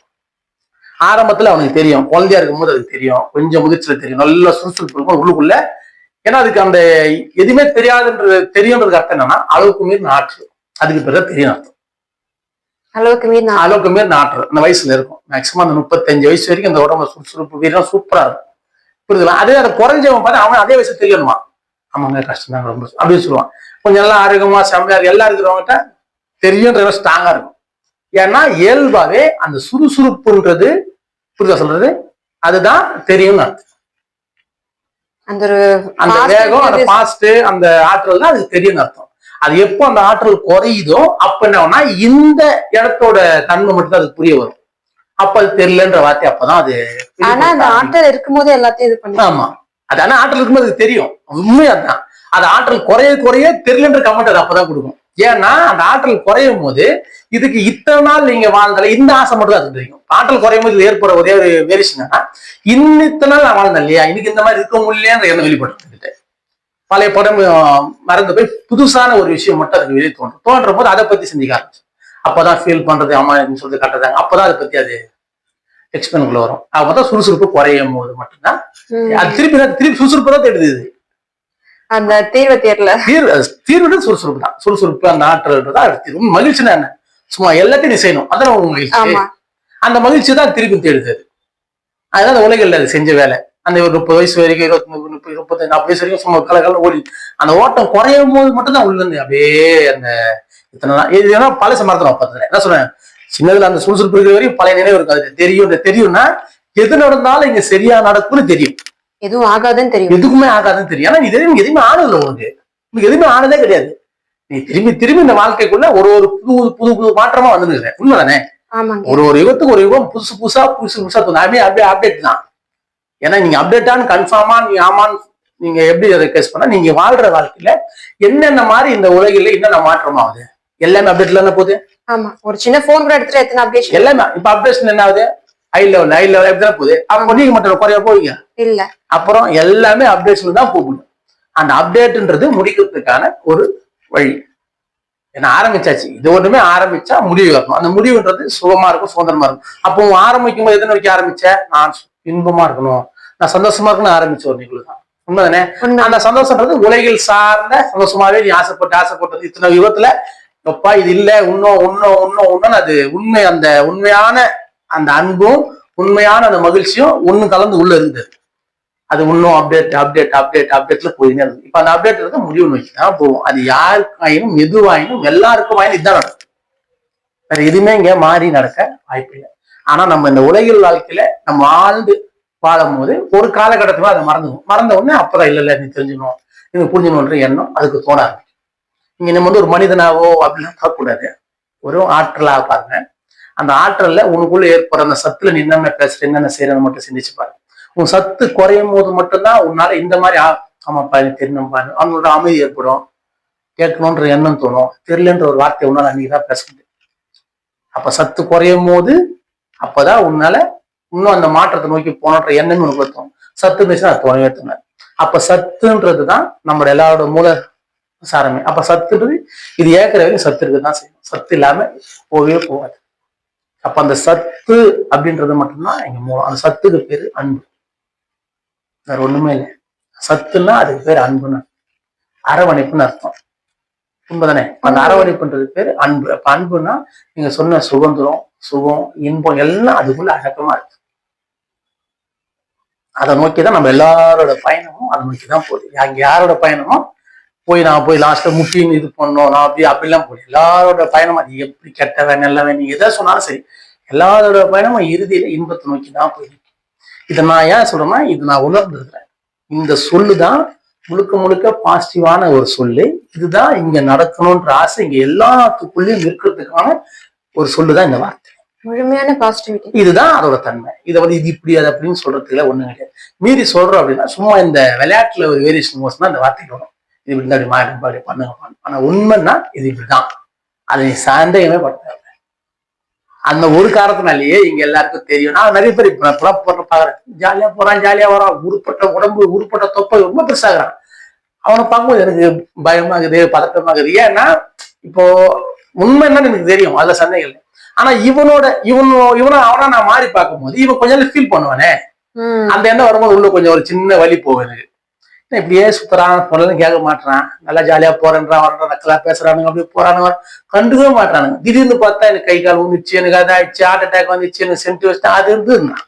ஆரம்பத்துல அவனுக்கு தெரியும் குழந்தையா இருக்கும்போது அதுக்கு தெரியும் கொஞ்சம் முதிர்ச்சியில தெரியும் நல்ல சுறுசுறுப்பு இருக்கும் உள்ளுக்குள்ள. ஏன்னா அதுக்கு அந்த எதுவுமே தெரியாதுன்றது தெரியும்ன்றது அர்த்தம் என்னன்னா அளவுக்கு மீறி நாற்று. அதுக்கு பிறகு தெரியும் அர்த்தம். அளவுக்கு மீறி அளவுக்கு மீறி நாற்று அந்த வயசுல இருக்கும். மேக்சிமம் அந்த முப்பத்தஞ்சு வயசு வரைக்கும் அந்த உடம்பு சுறுசுறுப்பு வீரம் சூப்பரா இருக்கும். புரியுதுங்களா? அதே அதை குறைஞ்சவன் பார்த்தா அவன் அதே வயசு தெரியணுமா? ஆமாங்க கஷ்டம் தான் ரொம்ப அப்படின்னு சொல்லுவான். கொஞ்சம் நல்லா ஆரோக்கியமா செம்மையா இருக்கு. எல்லாம் இருக்கிறவங்ககிட்ட தெரியுன்ற ஸ்ட்ராங்கா இருக்கும். ஏன்னா இயல்பாவே அந்த சுறுசுறுப்புன்றது புரியுதா சொல்றது? அதுதான் அர்த்தம். அந்த அந்த வேகம் அந்த பாஸ்ட் அந்த ஆற்றல் தான் அதுக்கு தெரியும்னு அர்த்தம். அது எப்போ அந்த ஆற்றல் குறையுதோ அப்ப என்ன இந்த இடத்தோட தன்மை மட்டும் தான் அதுக்கு புரிய வரும். அப்ப அது தெரியலன்ற வார்த்தை அப்பதான் அது ஆனா அந்த ஆற்றல் இருக்கும்போது எல்லாத்தையும் இது பண்ணி ஆமா. அது ஆனா ஆற்றல் இருக்கும்போது அது தெரியும். உண்மை அதுதான். அது ஆற்றல் குறைய குறைய தெரியலன்ற கமெண்ட் அது அப்பதான் கொடுக்கும். ஏன்னா அந்த ஆற்றல் குறையும் போது இதுக்கு இத்தனை நாள் நீங்க வாழ்ந்தல இந்த ஆசை மட்டும் தான் தெரியும் ஆற்றல் குறையும் போது ஏற்படுற ஒரே ஒரு வேரிஷன் இன்னும் இத்தனை நாள் நான் வாழ்ந்தேன் இல்லையா? இன்னைக்கு இந்த மாதிரி இருக்க முடியலையன்ற எண்ணம் வெளிப்படுத்திட்டு பழைய படம் மறந்து போய் புதுசான ஒரு விஷயம் மட்டும் அதுக்கு வெளியே தோன்றும். தோன்ற போது அதை பத்தி சிந்திக்க ஆரம்பிச்சு அப்பதான் ஃபீல் பண்றது அம்மா அப்படின்னு சொல்லிட்டு கட்டுறாங்க அப்பதான் அதை பத்தி அது எக்ஸ்பிளைனுக்குள்ள வரும். அப்ப தான் சுறுசுறுப்பு குறையும் போது மட்டும்தான். அது திருப்பி திருப்பி சுறுசுறுப்பு தான் தேடுது அந்த தீர்வை தேர்ல தீர்வு தீர்வு சுறுசுறுப்பு தான். சுறுசுறுப்பு அந்த ஆற்றல்ன்றதா தீர்வு. மகிழ்ச்சினா என்ன? சும்மா எல்லாத்தையும் நீ செய்யணும். அதான் உங்க மகிழ்ச்சி. அந்த மகிழ்ச்சி தான் திருப்பி தேடுது அது. அதுதான் அந்த உலகில் அது செஞ்ச வேலை. அந்த ஒரு முப்பது வயசு வரைக்கும் இருபத்தி மூணு முப்பது முப்பத்தஞ்சு நாற்பது வயசு வரைக்கும் சும்மா கலகல ஓடி. அந்த ஓட்டம் குறையும் போது மட்டும் தான் உள்ள இருந்து அப்படியே அந்த இத்தனை நாள். இது ஏன்னா பழச மரத்தில் பார்த்தேன் என்ன சொல்றேன் சின்னதுல அந்த சுறுசுறுப்பு இருக்கிற வரைக்கும் பழைய நினைவு இருக்காது. தெரியும் தெரியும்னா எது நடந்தாலும் இங்க சரியா நடக்கும்னு தெரியும். எதுவும் ஆகாதுன்னு தெரியும். எதுக்குமே ஆகாதுன்னு தெரியும். ஆனா நீ எதுவுமே ஆனதில்ல உனக்கு. உனக்கு எதுவுமே ஆனதே கிடையாது. நீ திரும்பி திரும்பி இந்த வாழ்க்கைக்குள்ள ஒரு ஒரு புது புது புது மாற்றமா வந்துருக்க உண்மைதானே? ஒரு ஒரு யுகத்துக்கு ஒரு யுகம் புதுசு புதுசா புதுசு புதுசா தோணும். அப்படியே அப்படியே அப்டேட் தான். ஏன்னா நீங்க அப்டேட்டான்னு கன்ஃபார்மா நீங்க ஆமான்னு நீங்க எப்படி அதை கேஸ் பண்ணா நீங்க வாழ்ற வாழ்க்கையில என்னென்ன மாதிரி இந்த உலகில என்னென்ன மாற்றம் ஆகுது எல்லாமே அப்டேட்ல என்ன போகுது? ஆமா. ஒரு சின்ன போன் கூட எடுத்துட்டு எத்தனை அப்டேஷன் எல்லாமே. இப்ப அப்டேஷன் என்ன ஆகுது? ஹை லெவல் ஹை லெவல் எப்படி தான் போகுது? அப்போ நீங்க மட்டும் குறைய போவீங்க? இல்ல. அப்புறம் எல்லாமே அப்டேஷன் தான் போகணும் அந்த அப்டேட்ன்றது முடிக்கிறதுக்கான ஒரு வழி. ஏன்னா ஆரம்பிச்சாச்சு. இது ஒண்ணுமே ஆரம்பிச்சா முடிவு வரணும் அந்த முடிவுன்றது சுகமா இருக்கும் சுதந்திரமா இருக்கும். அப்போ ஆரம்பிக்கும் போது எதை நோக்கி ஆரம்பிச்ச? நான் இன்பமா இருக்கணும். நான் சந்தோஷமா இருக்கணும் ஆரம்பிச்ச ஒரு நிகழ்வு தான். உண்மைதானே? உண்மை. அந்த சந்தோஷம்ன்றது உலகில் சார்ந்த சந்தோஷமாவே நீ ஆசைப்பட்டு ஆசைப்பட்டது. இத்தனை யுகத்துல எப்பா இது இல்ல. இன்னும் இன்னும் இன்னும் இன்னும் அது உண்மை அந்த உண்மையான அந்த அன்பும் உண்மையான அந்த மகிழ்ச்சியும் ஒன்னும் கலந்து உள்ள இருந்தது அது இன்னும் அப்டேட் அப்டேட் அப்டேட் அப்டேட்ல போயினே இருந்தது இப்ப அந்த அப்டேட் வந்து முடிவு நோக்கி தான் போகும் அது யாருக்காயினும் எதுவாயினும் எல்லாருக்கும் ஆயினும் இதுதான் நடக்கும். வேற எதுவுமே இங்க மாறி நடக்க வாய்ப்பில்லை ஆனா நம்ம இந்த உலகில் வாழ்க்கையில நம்ம ஆழ்ந்து வாழும் போது ஒரு காலகட்டத்துல அதை மறந்துடும் மறந்த உடனே அப்பதான் இல்ல இல்ல நீ தெரிஞ்சுக்கணும். நீங்க புரிஞ்சுக்கணுன்ற எண்ணம் அதுக்கு தோணாது நீங்க இங்க நம்ம வந்து ஒரு மனிதனாவோ அப்படின்னு பார்க்கக்கூடாது. ஒரு ஆற்றலா பாருங்க. அந்த ஆற்றல்ல உனக்குள்ள ஏற்படுற அந்த சத்துல நீ என்னென்ன பேசுற என்னென்ன செய்யறன்னு மட்டும் சிந்திச்சு பாரு. உன் சத்து குறையும் போது மட்டும்தான் உன்னால இந்த மாதிரி ஆ- ஆமாப்பா எனக்கு தெரியணும்பா அவங்களோட அமைதி ஏற்படும். கேட்கணுன்ற எண்ணம் தோணும். தெரியலன்ற ஒரு வார்த்தை உன்னால அன்னைக்கு தான் பேச முடியும். அப்ப சத்து குறையும் போது அப்பதான் உன்னால இன்னும் அந்த மாற்றத்தை நோக்கி போனன்ற எண்ணம் உனக்கு தோணும். சத்து பேசினா அது தோணவே தோணாது. அப்ப சத்துன்றது தான் நம்ம எல்லாரோட மூல சாரமே. அப்ப சத்துன்றது இது ஏற்கிற வரைக்கும் சத்து இருக்குதான் செய்யும். சத்து இல்லாம போகவே போகாது. அப்ப அந்த சத்து அப்படின்றது மட்டும்தான் எங்க மூலம் அந்த சத்துக்கு பேரு அன்பு. வேற ஒண்ணுமே இல்லை. சத்துன்னா அதுக்கு பேர் அன்புன்னு அரவணைப்புன்னு அர்த்தம். உண்மைதானே? அந்த அரவணைப்புன்றது பேர் அன்பு. அப்ப அன்புன்னா நீங்க சொன்ன சுதந்திரம் சுகம் இன்பம் எல்லாம் அதுக்குள்ள அடக்கமா இருக்கு. அதை நோக்கி தான் நம்ம எல்லாரோட பயணமும் அதை நோக்கி தான் போகுது. அங்க யாரோட பயணமும் போய் நான் போய் லாஸ்ட்ல முட்டின்னு இது பண்ணோம் நான் அப்படி அப்படிலாம் போய் எல்லாரோட பயணம் அது எப்படி கெட்டவன் நல்லவன் நீங்க எதை சொன்னாலும் சரி எல்லாரோட பயணமும் இறுதியில இன்பத்தை நோக்கி தான் போய் நிக்கும். இதை நான் ஏன் சொல்றேன்னா இது நான் உணர்ந்திருக்கிறேன். இந்த சொல்லு தான் முழுக்க முழுக்க பாசிட்டிவான ஒரு சொல்லு. இதுதான் இங்க நடக்கணும்ன்ற ஆசை இங்க எல்லாத்துக்குள்ளேயும் இருக்கிறதுக்கான ஒரு சொல்லு தான் இந்த வார்த்தை. முழுமையான பாசிட்டிவிட்டி இதுதான் அதோட தன்மை. இதை வந்து இது இப்படி அது அப்படின்னு சொல்றதுல ஒண்ணும் கிடையாது. மீறி சொல்றோம் அப்படின்னா சும்மா இந்த விளையாட்டுல ஒரு வேரியேஷன் மோசம் தான் இந்த வார்த்தைக்கு வரும். இது இப்படி இப்படி மாறி அப்படி பண்ணுங்க பண்ணுங்க. ஆனா உண்மைன்னா இது இப்படிதான். அதை நீ சந்தேகமே படுத்த அந்த ஒரு காரணத்தினாலேயே இங்க எல்லாருக்கும் தெரியும். நான் நிறைய பேர் இப்ப நான் போற பாக்குறேன் ஜாலியா போறான் ஜாலியா வரான். உருப்பட்ட உடம்பு உருப்பட்ட தொப்பை ரொம்ப பெருசாகிறான். அவனை பார்க்கும்போது எனக்கு பயமாகுது பதட்டமாகுது. ஏன்னா இப்போ உண்மை என்னன்னு எனக்கு தெரியும். அதுல சந்தேகம் இல்லை. ஆனா இவனோட இவனோ இவனை அவனா நான் மாறி பார்க்கும்போது இவன் கொஞ்சம் ஃபீல் பண்ணுவானே. அந்த எண்ணம் வரும்போது உள்ள கொஞ்சம் ஒரு சின்ன எனக்கு என்ன இப்படியே சுத்துறான் சொல்லலாம் கேட்க மாட்டான் நல்லா ஜாலியா போறேன்றான் வரேன் நக்கலா பேசுறானுங்க அப்படியே போறானுங்க கண்டுக்கவே மாட்டானுங்க திடீர்னு பார்த்தா எனக்கு கை கால் வந்துச்சு எனக்கு அதாச்சு ஹார்ட் அட்டாக் வந்துச்சு எனக்கு சென்ட் வச்சுட்டேன் அது இருந்துருந்தான்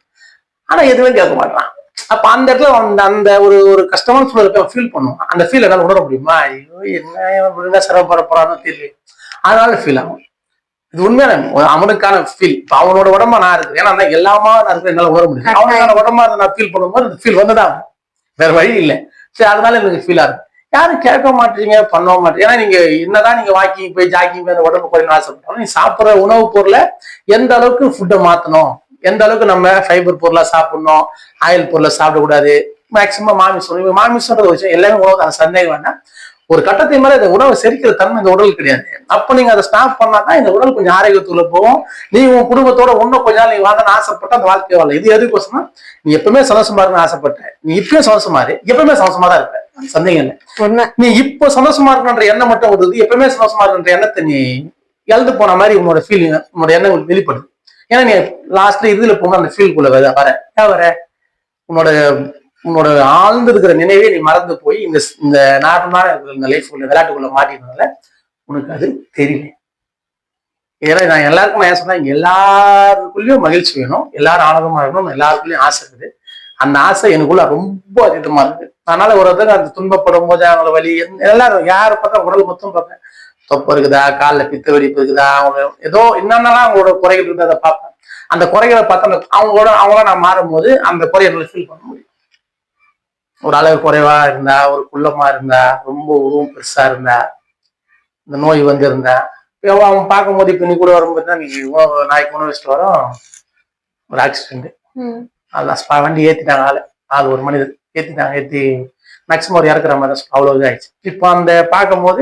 ஆனா எதுவுமே கேட்க மாட்டான் அப்ப அந்த இடத்துல அந்த அந்த ஒரு ஒரு கஷ்டமான சூழலுக்கு ஃபீல் பண்ணுவான். அந்த ஃபீல் என்னால உணர முடியுமா? ஐயோ என்ன சிரமப்பட போறான்னு தெரியல அதனால ஃபீல் ஆகும். இது உண்மையான அவனுக்கான ஃபீல் இப்ப அவனோட உடம்பா நான் இருக்கிறேன் ஏன்னா எல்லாமா நான் இருக்கிறேன் என்னால உணர முடியும் அவனுக்கான உடம்பா நான் ஃபீல் பண்ணும்போது அந்த ஃபீல் வந்துதான். வேற வழி இல்லை. சரி அதனால எனக்கு ஃபீல் ஆகுது யாரும் கேட்க மாட்டீங்க பண்ண மாட்டீங்க. ஏன்னா நீங்க என்னதான் நீங்க வாக்கிங் போய் ஜாக்கிங் போய் அந்த உடம்பு குறையணும் ஆசைப்பட்டாலும் நீங்க சாப்பிட்ற உணவு பொருளை எந்த அளவுக்கு ஃபுட்டை மாத்தணும்? எந்த அளவுக்கு நம்ம ஃபைபர் பொருளா சாப்பிடணும்? ஆயில் பொருளை சாப்பிடக்கூடாது? மேக்சிமம் மாமிசம். இவங்க மாமிசம்ன்ற விஷயம். எல்லாமே உணவு சந்தேகம் வேண்டாம். ஒரு கட்டத்தை மேல இந்த உணவை செரிக்கிற தன்மை இந்த உடல் கிடையாது. அப்ப நீங்க அதை ஸ்டாப் பண்ணாதான் இந்த உடல் கொஞ்சம் ஆரோக்கியத்துக்குள்ள போகும். நீ உன் குடும்பத்தோட இன்னும் கொஞ்ச நாள் நீ வாழணும்னு ஆசைப்பட்ட அந்த வாழ்க்கை வாழ இது எதுக்கோசம்னா நீ எப்பவுமே சந்தோஷமா இருக்குன்னு ஆசைப்பட்ட. நீ இப்பயும் சந்தோஷமா இரு எப்பவுமே சந்தோஷமா தான் இருப்ப. சந்தேகம் இல்லை. நீ இப்போ சந்தோஷமா இருக்கணுன்ற எண்ணம் மட்டும் வருது. எப்பவுமே சந்தோஷமா இருக்கணுன்ற எண்ணத்தை நீ இழந்து போன மாதிரி உன்னோட ஃபீலிங் உன்னோட எண்ணங்கள் வெளிப்படுது. ஏன்னா நீ லாஸ்ட்ல இதுல போகும்போது அந்த ஃபீல்குள்ள வர வர ஏன் வர. உன்னோட உன்னோட ஆழ்ந்து இருக்கிற நினைவே நீ மறந்து போய் இந்த இந்த நார்மலான இருக்கிற இந்த லைஃப்குள்ள விளையாட்டுக்குள்ள மாட்டினதுனால உனக்கு அது தெரியல ஏன்னா நான் எல்லாருக்கும் நான் ஏன் சொன்னா எல்லாருக்குள்ளேயும் எல்லாருக்குள்ளயும் மகிழ்ச்சி வேணும் எல்லாரும் ஆனந்தமா இருக்கணும் எல்லாருக்குள்ளயும் ஆசை இருக்குது. அந்த ஆசை எனக்குள்ள ரொம்ப அதிகமா இருக்கு. அதனால ஒரு ஒருத்தர் அந்த துன்பப்படும் போது அவங்கள வலி எல்லாரும் யாரை பார்த்தா உடல் மொத்தம் பார்ப்பேன். தொப்பை இருக்குதா காலில் பித்த வெடிப்பு இருக்குதா அவங்க ஏதோ என்னென்னலாம் அவங்களோட குறைகள் இருக்குது அதை பார்ப்பேன். அந்த குறைகளை பார்த்தா அந்த அவங்களோட அவங்களாம் நான் மாறும்போது அந்த குறையை என்னால ஃபீல் பண்ண முடியும். ஒரு அளவு குறைவா இருந்தா ஒரு குள்ளமா இருந்தா ரொம்ப உருவம் பெருசா இருந்தா இந்த நோய் வந்து இருந்தா இப்ப அவன் பார்க்கும்போது இப்ப நீ கூட வரும்போது தான் நீ நாய்க்கு உணவு வச்சுட்டு வரோம். ஒரு ஆக்சிடென்ட். அதான் வண்டி ஏத்திட்டாங்க ஆளு. ஆள் ஒரு மனிதர். ஏத்திட்டாங்க ஏத்தி மேக்சிமம் ஒரு இறக்குற மாதிரி தான் அவ்வளவு இதாயிடுச்சு. இப்போ அந்த பார்க்கும்போது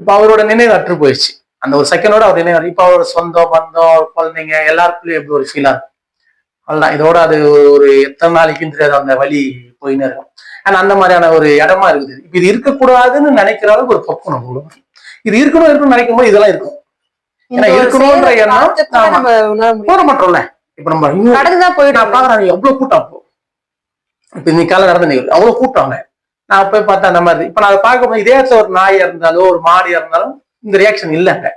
இப்போ அவரோட நினைவு அற்று போயிடுச்சு. அந்த ஒரு செகண்டோட அவர் நினைவு இப்போ அவரோட சொந்தம் பந்தம் குழந்தைங்க எல்லாருக்குள்ளயும் எப்படி ஒரு ஃபீலா இருக்கும்? அவ்வளவுதான். இதோட அது ஒரு எத்தனை நாளைக்குன்னு தெரியாது அந்த வழி போயின்னு இருக்கும். ஆனா அந்த மாதிரியான ஒரு இடமா இருக்குது. இப்ப இது இருக்கக்கூடாதுன்னு நினைக்கிற அளவுக்கு ஒரு பக்கம் நம்ம. இது இருக்கணும் இருக்கணும்னு நினைக்கும் போது இதெல்லாம் இருக்கும். ஏன்னா இருக்கணும்ன்ற எண்ணம் போட மாட்டோம்ல. இப்ப நம்ம கடந்துதான் போயிடும் நான் பாக்குறேன் எவ்வளவு கூட்டம் அப்போ? இப்ப இன்னைக்கு காலை நடந்த நிகழ்வு. அவ்வளவு கூட்டம் நான் போய் பார்த்தா அந்த மாதிரி. இப்ப நான் பார்க்கும்போது இதே ஒரு நாய் இருந்தாலும் ஒரு மாடு இருந்தாலும் இந்த ரியாக்ஷன் இல்லைங்க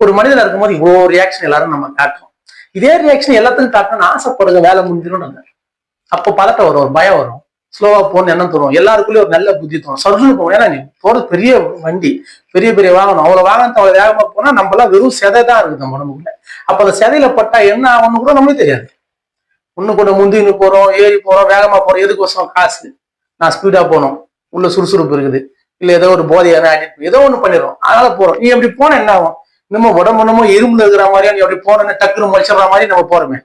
ஒரு மனிதன் இருக்கும்போது இவ்வளோ ரியாக்ஷன் எல்லாரும் நம்ம காட்டுறோம். இதே ரியாக்ஷன் எல்லாத்துக்கும் காட்டணும்னு ஆசைப்படுறது வேலை முடிஞ்சிடும் நாங்க அப்போ பதட்டம் வரும் ஒரு பயம் வரும். ஸ்லோவா போகணும்னு எண்ணம் தரும் எல்லாருக்குள்ளேயும் ஒரு நல்ல புத்தி தரும் சர்ஜுன்னு போகும் ஏன்னா நீ போறது பெரிய வண்டி. பெரிய பெரிய வாகனம். அவ்வளவு வாகனத்தை அவ்வளவு வேகமா போனா நம்மளாம் வெறும் செதை தான் இருக்குது நம்ம உடம்புக்குள்ள. அப்ப அந்த செதையில பட்டா என்ன ஆகும்னு கூட நம்மளுக்கு தெரியாது. ஒண்ணு கூட முந்தின்னு போறோம் ஏறி போறோம் வேகமா போறோம். எதுக்கோசம் காசு? நான் ஸ்பீடா போகணும். உள்ள சுறுசுறுப்பு இருக்குது. இல்ல ஏதோ ஒரு போதையான அடிப்பு ஏதோ ஒண்ணு பண்ணிடுறோம். அதனால போறோம். நீ அப்படி போனா என்ன ஆகும்? நம்ம உடம்பு என்னமோ இரும்புல இருக்கிற மாதிரியா நீ அப்படி போனோன்னு டக்குனு முடிச்சிடுற மாதிரி நம்ம போறோமே.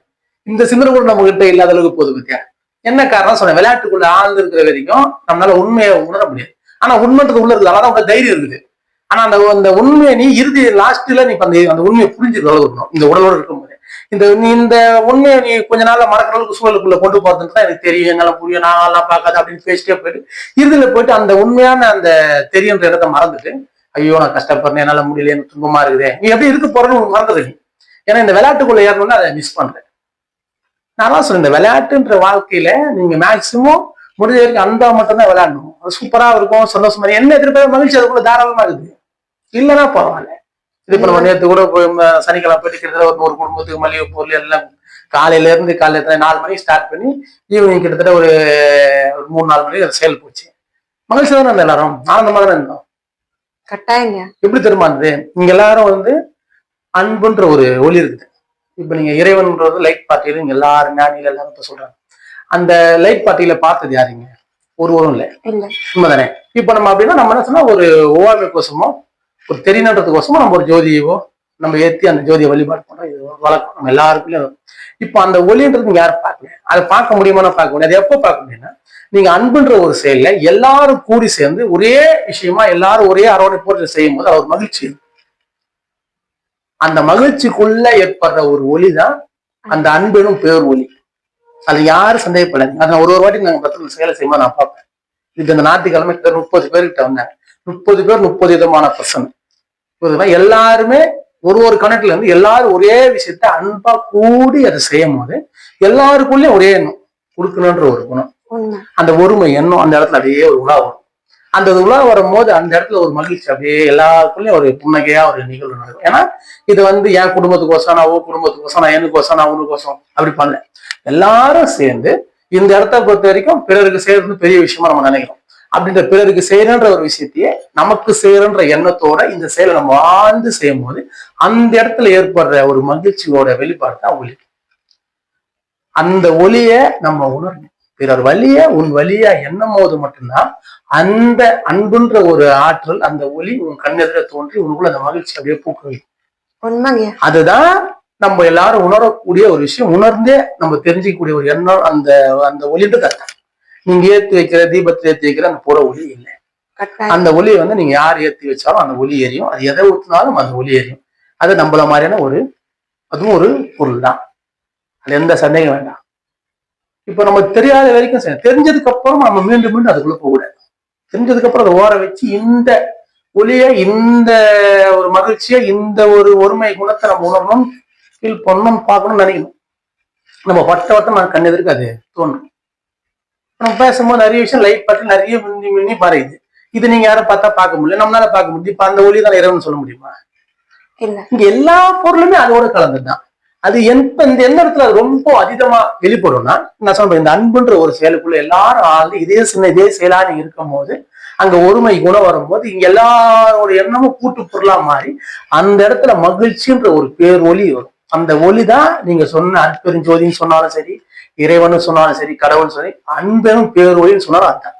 இந்த சிந்தனை கூட நம்ம கிட்ட இல்லாத அளவுக்கு போகுது பத்தியா? என்ன காரணம் சொன்னேன். விளையாட்டுக்குள்ள ஆழ்ந்து இருக்கிற வரைக்கும் நம்மளால உண்மையை உணர முடியாது. ஆனா உண்மைன்றது உள்ள இருக்குது. அதான் உங்க தைரியம் இருக்குது. ஆனா அந்த அந்த உண்மையை நீ இறுதி லாஸ்ட்ல நீ அந்த அந்த உண்மையை புரிஞ்சுக்கிற அளவுக்கு இருக்கணும். இந்த உடலோடு இருக்கும்போது இந்த நீ இந்த உண்மையை நீ கொஞ்ச நாள்ல மறக்கிற அளவுக்கு சூழலுக்குள்ள கொண்டு போறதுன்னு தான் எனக்கு தெரியும். என்னால புரியும். நான் எல்லாம் பார்க்காது அப்படின்னு பேசிட்டே போயிட்டு இறுதியில போயிட்டு அந்த உண்மையான அந்த தெரியுன்ற இடத்த மறந்துட்டு ஐயோ நான் கஷ்டப்படுறேன் என்னால முடியல எனக்கு துன்பமா இருக்குதே. நீ எப்படி இருக்க போறேன்னு உனக்கு மறந்துடு நீ. ஏன்னா இந்த விளையாட்டுக்குள்ள ஏறணும்னு அதை மிஸ் பண்றேன். நான் சொல்றேன் இந்த விளையாட்டுன்ற வாழ்க்கையில நீங்க மேக்சிமம் முடிஞ்ச வரைக்கும் அந்த மட்டும்தான் விளையாடணும். அது சூப்பரா இருக்கும் சந்தோஷமா. என்ன எதிர்ப்பு மகிழ்ச்சி அதுக்குள்ள தாராளமா இருக்குது. இல்லைன்னா பரவாயில்ல. இது இப்ப நம்ம நேற்று கூட போய் சனிக்கிழமை போயிட்டு கிட்டத்தட்ட ஒரு நூறு குடும்பத்துக்கு மளிகை பொருள் எல்லாம் காலையில இருந்து காலையில நாலு மணிக்கு ஸ்டார்ட் பண்ணி ஈவினிங் கிட்டத்தட்ட ஒரு மூணு நாலு மணிக்கு அது சேல் போச்சு. மகிழ்ச்சி தானே எல்லாரும்? ஆனந்தமா தானே இருந்தோம். கட்டாயங்க. எப்படி தெரியுமா இருந்தது இங்க எல்லாரும் வந்து அன்புன்ற ஒரு ஒளி இருக்குது. இப்ப நீங்க இறைவன்ன்றது லைட் பார்ட்டியில இங்க எல்லாரும் ஞானிகள் எல்லாரும் இப்ப சொல்றாங்க. அந்த லைட் பார்ட்டியில பார்த்தது யாருங்க ஒருவரும் இல்லை. இல்ல. உண்மைதானே? இப்ப நம்ம அப்படின்னா நம்ம என்ன சொன்னா ஒரு ஓவாமை கோசமோ ஒரு தெரியணுன்றதுக்கோசமோ நம்ம ஒரு ஜோதியவோ நம்ம ஏத்தி அந்த ஜோதியை வழிபாடு பண்ணுறோம் இது வழக்கம். நம்ம எல்லாருக்குள்ளயும் இப்போ அந்த ஒளின்றது நீங்க யாரும் பார்க்கல? அதை பார்க்க முடியுமானா பார்க்க முடியாது. அது எப்போ பார்க்க முடியும்னா நீங்க அன்புன்ற ஒரு செயல்ல எல்லாரும் கூடி சேர்ந்து ஒரே விஷயமா எல்லாரும் ஒரே அரவணைப்போடு செய்யும் போது அது ஒரு மகிழ்ச்சி. அந்த மகிழ்ச்சிக்குள்ள ஏற்படுற ஒரு ஒளி தான் அந்த அன்பெனும் பேர் ஒளி. அது யாரும் சந்தேகப்படாது அதை நான் ஒரு ஒரு வாட்டி நாங்கள் பத்திரம் செயலை செய்யுமா நான் பார்ப்பேன். இது இந்த ஞாயிற்றுக்கிழமை முப்பது பேர்கிட்ட வந்தாங்க. முப்பது பேர் முப்பது விதமான பர்சன் எல்லாருமே ஒரு ஒரு கணக்குல இருந்து எல்லாரும் ஒரே விஷயத்த அன்பா கூடி அதை செய்யும் போது எல்லாருக்குள்ளயும் ஒரே எண்ணம் கொடுக்கணுன்ற ஒரு குணம். அந்த ஒருமை எண்ணம் அந்த இடத்துல அப்படியே ஒரு உலா வரும். அந்த உலா வரும்போது அந்த இடத்துல ஒரு மகிழ்ச்சி அப்படியே எல்லாருக்குள்ளயும் ஒரு புன்னகையா ஒரு நிகழ்வு நடக்கும். ஏன்னா இது வந்து என் குடும்பத்துக்கோசம் நான் உன் குடும்பத்துக்கோசம் நான் எனக்கோசம் நான் உனக்கோசம் அப்படி பண்ணல. எல்லாரும் சேர்ந்து இந்த இடத்த பொறுத்த வரைக்கும் பிறருக்கு செய்யறது பெரிய விஷயமா நம்ம நினைக்கிறோம். அப்படின்ற பிறருக்கு செய்யறன்ற ஒரு விஷயத்தையே நமக்கு செய்யறன்ற எண்ணத்தோட இந்த செயலை நம்ம வாழ்ந்து செய்யும் போது அந்த இடத்துல ஏற்படுற ஒரு மகிழ்ச்சியோட வெளிப்பாடு தான் ஒளி. அந்த ஒளிய நம்ம உணரணும். பிறர் வழிய உன் வழியா எண்ணும் போது மட்டும்தான் அந்த அன்புன்ற ஒரு ஆற்றல் அந்த ஒளி உன் கண்ணெதிர தோன்றி உனக்குள்ள அந்த மகிழ்ச்சி அப்படியே பூக்க வைக்கும் உண்மைங்க. அதுதான் நம்ம எல்லாரும் உணரக்கூடிய ஒரு விஷயம். உணர்ந்தே நம்ம தெரிஞ்சிக்கக்கூடிய ஒரு எண்ணம் அந்த அந்த ஒளின்றது நீங்க ஏத்தி வைக்கிற தீபத்தை ஏத்தி வைக்கிற அந்த புற ஒளி இல்லை. அந்த ஒளியை வந்து நீங்க யார் ஏத்தி வச்சாலும் அந்த ஒளி எரியும். அது எதை ஊத்தினாலும் அந்த ஒளி எரியும். அது நம்மள மாதிரியான ஒரு அதுவும் ஒரு பொருள் தான். அது எந்த சந்தேகம் வேண்டாம். இப்போ நமக்கு தெரியாத வரைக்கும் சரி தெரிஞ்சதுக்கு அப்புறம் நம்ம மீண்டும் மீண்டும் அதுக்குள்ள போகக்கூடாது. தெரிஞ்சதுக்கு அப்புறம் அதை ஓர வச்சு இந்த ஒளிய இந்த ஒரு மகிழ்ச்சியை இந்த ஒரு ஒருமை குணத்தை நம்ம உணரணும் ஃபீல் பண்ணணும் பார்க்கணும்னு நினைக்கணும். நம்ம வட்ட வட்டம் நான் கண் எதிர்க்கு அது தோணும் நம்ம பேசும்போது நிறைய விஷயம் லைட் பார்த்து நிறைய மின்னி மின்னி மறையுது இது நீங்க யாரும் பார்த்தா பார்க்க முடியல. நம்மளால பார்க்க முடியும் இப்ப அந்த ஒளி தான் இறைவன் சொல்ல முடியுமா? இங்க எல்லா பொருளுமே அதோட கலந்துதான் அது எந்த இந்த எந்த இடத்துல ரொம்ப அதிகமா வெளிப்படும்னா நான் சொல்றேன் இந்த அன்புன்ற ஒரு செயலுக்குள்ள எல்லாரும் ஆழ்ந்து இதே சின்ன இதே செயலா நீங்க இருக்கும் போது அங்க ஒருமை குணம் வரும்போது இங்க எல்லாரோட எண்ணமும் கூட்டு பொருளா மாறி அந்த இடத்துல மகிழ்ச்சின்ற ஒரு பேர் ஒளி வரும். அந்த ஒளி தான் நீங்க சொன்ன அற்பெருஞ்சோதின்னு சொன்னாலும் சரி இறைவனும் சொன்னாலும் சரி கடவுள் சரி அன்பனும் பேர் சொன்னாலும் அதுதான்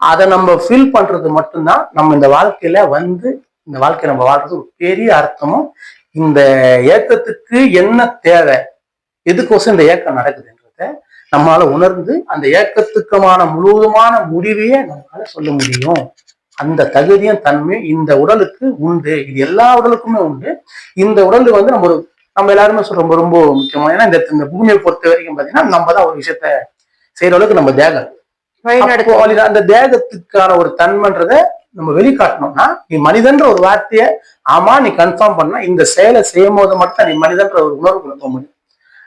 அதை நம்ம ஃபீல் பண்றது மட்டும்தான் நம்ம இந்த வாழ்க்கையில வந்து இந்த வாழ்க்கையை நம்ம வாழ்றது ஒரு பெரிய அர்த்தமும் இந்த ஏக்கத்துக்கு என்ன தேவை எதுக்கோசம் இந்த ஏக்கம் நடக்குதுன்றத நம்மளால உணர்ந்து அந்த ஏக்கத்துக்குமான முழுவதுமான முடிவையே நம்மளால சொல்ல முடியும். அந்த தகுதியும் தன்மையும் இந்த உடலுக்கு உண்டு. இது எல்லா உடலுக்குமே உண்டு. இந்த உடல் வந்து நம்ம ஒரு நம்ம எல்லாருமே சொல்றோம் ரொம்ப ரொம்ப முக்கியமான ஏன்னா இந்த இந்த பூமியை பொறுத்த வரைக்கும் பாத்தீங்கன்னா நம்ம தான் ஒரு விஷயத்த செய்யற அளவுக்கு நம்ம தேகம். அந்த தேகத்துக்கான ஒரு தன்மைன்றத நம்ம வெளிக்காட்டணும்னா நீ மனிதன்ற ஒரு வார்த்தைய ஆமா நீ கன்ஃபார்ம் பண்ணா இந்த செயலை செய்யும் போது மட்டும் நீ மனிதன்ற ஒரு உணர்வுக்குள்ள போக முடியும்.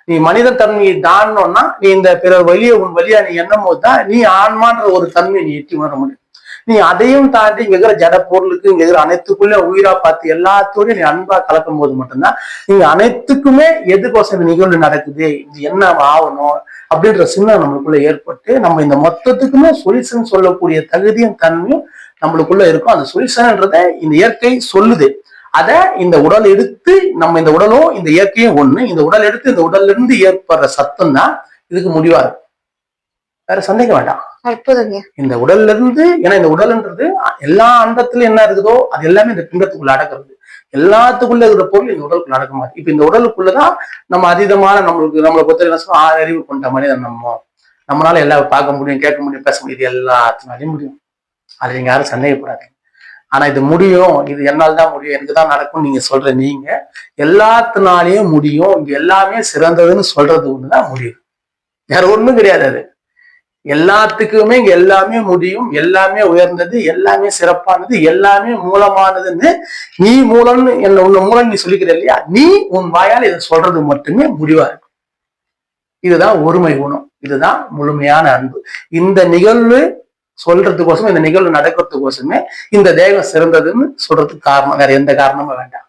நீ மனிதன் தன்மையை தாண்டணும்னா நீ இந்த பிறர் வழியை உன் வழியா நீ எண்ணும் போது தான் நீ ஆன்மான்ற ஒரு தன்மையை நீ எட்டி உணர முடியும். நீ அதையும் தாண்டி இங்க இருக்கிற ஜட பொருளுக்கு இங்க இருக்கிற அனைத்துக்குள்ள உயிரா பார்த்து எல்லாத்தோடையும் நீ அன்பா கலக்கும் போது மட்டும்தான் நீங்க அனைத்துக்குமே எதுக்கோசம் இந்த நிகழ்வு நடக்குது இது என்ன ஆகணும் அப்படின்ற சின்னம் நம்மளுக்குள்ள ஏற்பட்டு நம்ம இந்த மொத்தத்துக்குமே சொல்யூஷன் சொல்லக்கூடிய தகுதியும் தன்மையும் நம்மளுக்குள்ள இருக்கும். அந்த சொல்யூஷன்ன்றத இந்த இயற்கை சொல்லுது. அத இந்த உடல் எடுத்து நம்ம இந்த உடலும் இந்த இயற்கையும் ஒண்ணு. இந்த உடல் எடுத்து இந்த உடல்ல இருந்து ஏற்படுற சத்தம் தான் இதுக்கு முடிவா இருக்கும் வேற சந்தேகம் வேண்டாம். அற்புதங்க. இந்த உடல்ல இருந்து ஏன்னா இந்த உடல்ன்றது எல்லா அண்டத்துல என்ன இருக்குதோ அது எல்லாமே இந்த பிண்டத்துக்குள்ள அடக்கிறது. எல்லாத்துக்குள்ள இருக்கிற பொருள் இந்த உடலுக்குள்ள அடக்க மாதிரி இப்ப இந்த உடலுக்குள்ளதான் நம்ம அதீதமான நம்மளுக்கு நம்மளை பொறுத்த என்ன ஆறு அறிவு கொண்ட மனிதன் நம்ம. நம்மளால எல்லாம் பார்க்க முடியும் கேட்க முடியும் பேச முடியும். இது எல்லாத்தினாலையும் முடியும். அது நீங்க யாரும் சந்தேகப்படாது ஆனா இது முடியும். இது என்னால் தான் முடியும். எனக்கு தான் நடக்கும் நீங்க சொல்ற நீங்க எல்லாத்தினாலையும் முடியும். இங்க எல்லாமே சிறந்ததுன்னு சொல்றது ஒண்ணுதான் முடியும். வேற ஒண்ணும் கிடையாது அது. எல்லாத்துக்குமே இங்க எல்லாமே முடியும் எல்லாமே உயர்ந்தது எல்லாமே சிறப்பானது எல்லாமே மூலமானதுன்னு நீ மூலம்னு என்ன உன்ன மூலம் நீ சொல்லிக்கிற இல்லையா? நீ உன் வாயால் இதை சொல்றது மட்டுமே முடிவா இருக்கும். இதுதான் ஒருமை குணம். இதுதான் முழுமையான அன்பு. இந்த நிகழ்வு சொல்றதுக்கோசமே இந்த நிகழ்வு நடக்கிறதுக்கோசமே இந்த தேகம் சிறந்ததுன்னு சொல்றதுக்கு காரணம். வேற எந்த காரணமும் வேண்டாம்.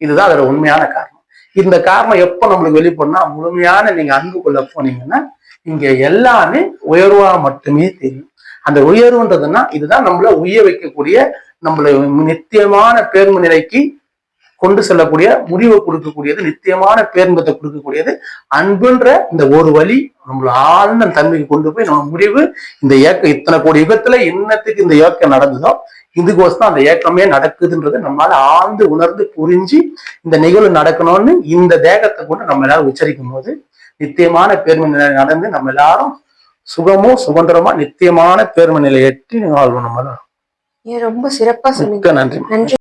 இதுதான் அதோட உண்மையான காரணம். இந்த காரணம் எப்போ நம்மளுக்கு வெளிப்படும்னா முழுமையான நீங்க அன்பு கொள்ள போனீங்கன்னா இங்க எல்லாமே உயர்வா மட்டுமே தெரியும். அந்த உயர்வுன்றதுன்னா இதுதான் நம்மள உய வைக்கக்கூடிய நம்மள நித்தியமான பேர்ம நிலைக்கு கொண்டு செல்லக்கூடிய முடிவை கொடுக்கக்கூடியது நித்தியமான பேர்ந்தத்தை கொடுக்கக்கூடியது அன்புன்ற இந்த ஒரு வழி நம்மள ஆழ்ந்த தன்மைக்கு கொண்டு போய் நம்ம முடிவு இந்த ஏக்கம் இத்தனை கோடி யுகத்துல என்னத்துக்கு இந்த ஏக்கம் நடந்ததோ இதுக்கோசம் அந்த ஏக்கமே நடக்குதுன்றது நம்மளால ஆழ்ந்து உணர்ந்து புரிஞ்சு இந்த நிகழ்வு நடக்கணும்னு இந்த தேகத்தை கொண்டு நம்ம எல்லாரும் உச்சரிக்கும் போது நித்தியமான பேர்ம நிலை நடந்து நம்ம எல்லாரும் சுகமும் சுதந்திரமா நித்தியமான பேர்ம நிலை எட்டி வாழ்வோம் நம்ம ரொம்ப சிறப்பா நன்றி.